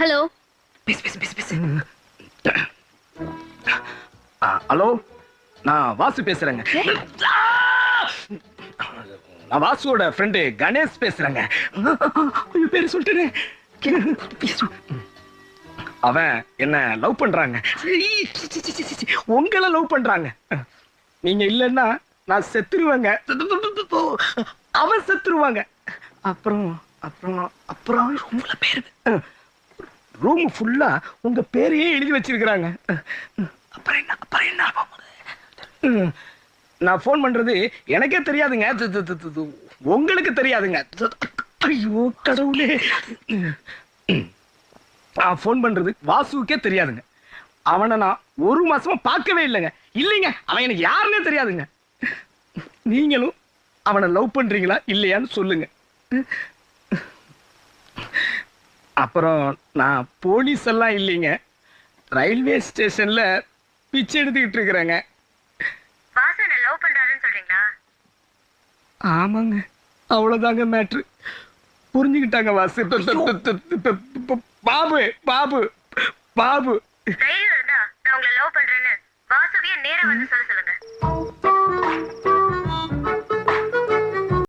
Hello. பேசு பேசு பேசு பேசு. ஹலோ? நான் வாசு பேசுறேங்க. நான் வாசுவோட ஃப்ரெண்டு கணேஷ் பேசுறேங்க. ஐயோ, பேரு சொல்லிட்டேனே. அவன் என்ன லவ் பண்றாங்க? உங்களை லவ் பண்றாங்க. நீங்க இல்லைன்னா நான் செத்துருவேங்க. அவன் செத்துருவாங்க. அப்புறம் அப்புறம் அப்புறம் ரூம்ல பேரு. ரூம் ஃபுல்லா உங்க பேரையே எழுதி வச்சிருக்கிறாங்க. அப்புறம் என்ன அப்புறம் என்ன? நான் ஃபோன் பண்றது எனக்கே தெரியாதுங்க. உங்களுக்கு தெரியாதுங்க. ஐயோ கடவுளே. நான் ஃபோன் பண்றது வாசுவுக்கே தெரியாதுங்க. அவனை நான் ஒரு மாசமா பார்க்கவே இல்லைங்க. இல்லைங்க அவன் எனக்கு யாருன்னே தெரியாதுங்க. நீங்களும் அவனை லவ் பண்றீங்களா இல்லையான்னு சொல்லுங்க. அப்புறம் நான் போலீஸ் எல்லாம் இல்லைங்க. ரயில்வே ஸ்டேஷன்ல பிச்சை எடுத்துக்கிட்டு இருக்கிறேங்க. லவ் பண்றாருன்னு சொல்றீங்களா? ஆமாங்க. அவ்வளவுதாங்க மேட்ரு புரிஞ்சுக்கிட்டாங்க வாசு. பாபு பாபு பாபு. தைரியம் இருந்தா நான் உங்களை லவ் பண்றேன்னு வாசுவிய நேரா வந்து சொல்ல